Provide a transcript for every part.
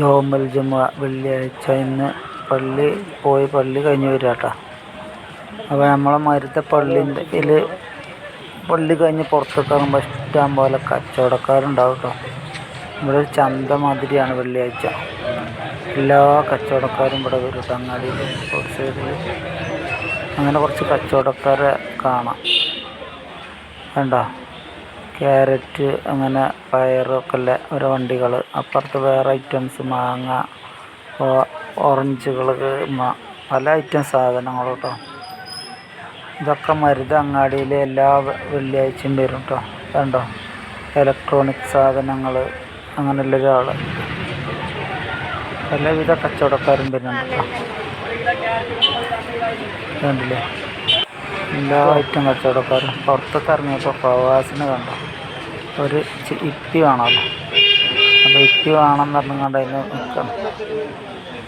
യോമൽ ജുമ വെള്ളിയാഴ്ച ഇന്ന് പള്ളി പോയി പള്ളി കഴിഞ്ഞ് വരിക കേട്ടോ. അപ്പോൾ നമ്മളെ മരുത്തെ പള്ളിന്റെ ഇതിൽ പള്ളി കഴിഞ്ഞ് പുറത്തേക്ക് ബസ് ഇഷ്ടം പോലെ കച്ചവടക്കാരുണ്ടാവും കേട്ടോ. ഇവിടെ ഒരു ചന്ത മാതിരിയാണ് വെള്ളിയാഴ്ച. എല്ലാ കച്ചവടക്കാരും ഇവിടെ വരും തങ്ങാടി റോഡ് അങ്ങനെ കുറച്ച് കച്ചവടക്കാരെ കാണാം. വേണ്ട ക്യാരറ്റ് അങ്ങനെ പയറൊക്കെ ഉള്ള ഓരോ വണ്ടികൾ അപ്പുറത്ത് വേറെ ഐറ്റംസ് മാങ്ങ ഓറഞ്ചുകൾ പല ഐറ്റം സാധനങ്ങൾ കേട്ടോ ഇതൊക്കെ മരുത് അങ്ങാടിയിൽ എല്ലാ വെള്ളിയാഴ്ചയും വരും കേട്ടോ കണ്ടോ? ഇലക്ട്രോണിക് സാധനങ്ങൾ അങ്ങനെയുള്ള ഒരാൾ എല്ലാവിധ കച്ചവടക്കാരും വരുന്നുണ്ട് കേട്ടോ കണ്ടില്ലേ? എല്ലാ ഐറ്റം കച്ചവടക്കാരും. പുറത്തൊക്കെ ഇറങ്ങിയപ്പോൾ പ്രവാസിനെ കണ്ടോ? ഒരു ഇപ്പി വേണമല്ലോ. അപ്പോൾ ഇപ്പി വേണമെന്ന് പറഞ്ഞുകൊണ്ട് അതിന് നിൽക്കണം.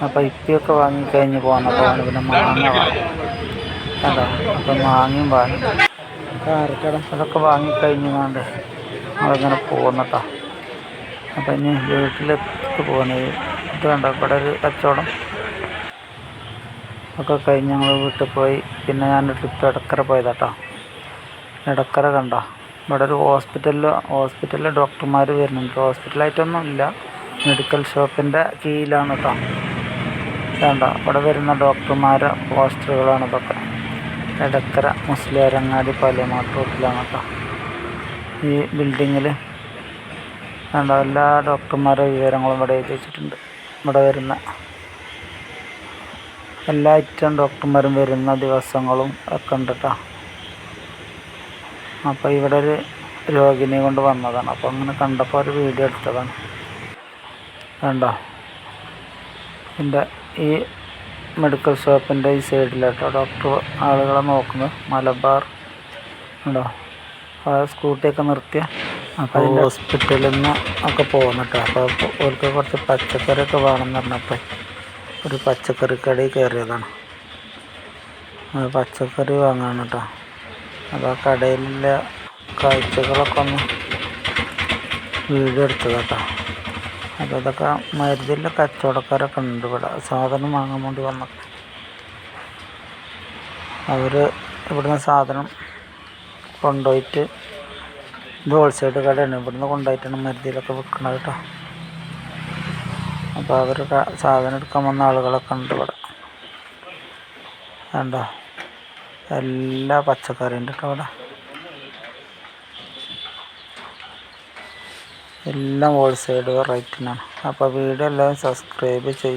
അപ്പോൾ ഇപ്പിയൊക്കെ വാങ്ങിക്കഴിഞ്ഞ് പോന്നപ്പോൾ അവന് പിന്നെ മാങ്ങ വേണം. കേട്ടോ അപ്പോൾ മാങ്ങയും വാങ്ങി. കാരക്കടം അതൊക്കെ വാങ്ങിക്കഴിഞ്ഞുകൊണ്ട് നമ്മളിങ്ങനെ പോകുന്നട്ടോ അപ്പം ഇനി വീട്ടിലെത്തി പോകുന്നത് ഇത് കണ്ടോ? ഇവിടെ ഒരു കച്ചവടം. ഒക്കെ കഴിഞ്ഞ് ഞങ്ങൾ വീട്ടിൽ പോയി. പിന്നെ ഞാൻ ട്രിപ്പ് ഇടക്കര പോയതാട്ടോ ഇടക്കര കണ്ടോ? ഇവിടെ ഒരു ഹോസ്പിറ്റലിൽ ഹോസ്പിറ്റലിൽ ഡോക്ടർമാർ വരുന്നുണ്ട്. ഹോസ്പിറ്റലായിട്ടൊന്നും ഇല്ല മെഡിക്കൽ ഷോപ്പിന്റെ കീഴിലാണ് കേട്ടോ വേണ്ട ഇവിടെ വരുന്ന ഡോക്ടർമാരെ പോസ്റ്ററുകളാണ് ഇതൊക്കെ. എടക്കര മുസ്ലിയാരങ്ങാടി പാലിയമാട്ട് റോട്ടിലാണ് കേട്ടോ ഈ ബിൽഡിങ്ങിൽ വേണ്ട എല്ലാ ഡോക്ടർമാരുടെ വിവരങ്ങളും ഇവിടെ എഴുതി വെച്ചിട്ടുണ്ട്. ഇവിടെ വരുന്ന എല്ലാ ഐറ്റം ഡോക്ടർമാരും വരുന്ന ദിവസങ്ങളും ഒക്കെ ഉണ്ട് കേട്ടോ അപ്പോൾ ഇവിടെ ഒരു രോഗിനെ കൊണ്ട് വന്നതാണ്. അപ്പോൾ അങ്ങനെ കണ്ടപ്പോൾ ഒരു വീഡിയോ എടുത്തതാണ്. കണ്ടോ? എന്റെ ഈ മെഡിക്കൽ ഷോപ്പിന്റെ ഈ സൈഡിലാട്ടോ ഡോക്ടർ ആളുകളെ നോക്കുന്നത്. മലബാർ. ഉണ്ടോ ആ സ്കൂട്ടിയൊക്കെ നിർത്തിയ. അപ്പോൾ ഹോസ്പിറ്റലിൽ നിന്ന് ഒക്കെ പോകുന്നിട്ടോ അപ്പോൾ അവർക്ക് കുറച്ച് പച്ചക്കറിയൊക്കെ വേണമെന്ന് പറഞ്ഞപ്പോൾ ഒരു പച്ചക്കറി കടയിൽ കയറിയതാണ് ആ പച്ചക്കറി വാങ്ങാൻ കേട്ടോ. അപ്പോൾ ആ കടയിലെ കാഴ്ചകളൊക്കെ ഒന്ന് വീഡിയോ എടുത്തതാട്ടോ അപ്പോൾ ഇതൊക്കെ മരുന്നിലെ കച്ചവടക്കാരൊക്കെ ഉണ്ട് ഇവിടെ. സാധനം വാങ്ങാൻ വേണ്ടി വന്നത് അവർ ഇവിടുന്ന് സാധനം കൊണ്ടുപോയിട്ട് ഇത് ഹോൾസെയിൽ കടയാണ്. ഇവിടുന്ന് കൊണ്ടുപോയിട്ടാണ് മരുന്നിലൊക്കെ വിൽക്കുന്നത് കേട്ടോ. അപ്പോൾ അവർ സാധനം എടുക്കാൻ വന്ന ആളുകളൊക്കെ ഉണ്ട് ഇവിടെ. കണ്ടോ? എല്ലാ പച്ചക്കറിയും ഉണ്ട് കേട്ടോ അവിടെ. എല്ലാം ഹോൾസെയിൽ റേറ്റിനാണ് അപ്പോൾ വീഡിയോ എല്ലാവരും സബ്സ്ക്രൈബ് ചെയ്യും.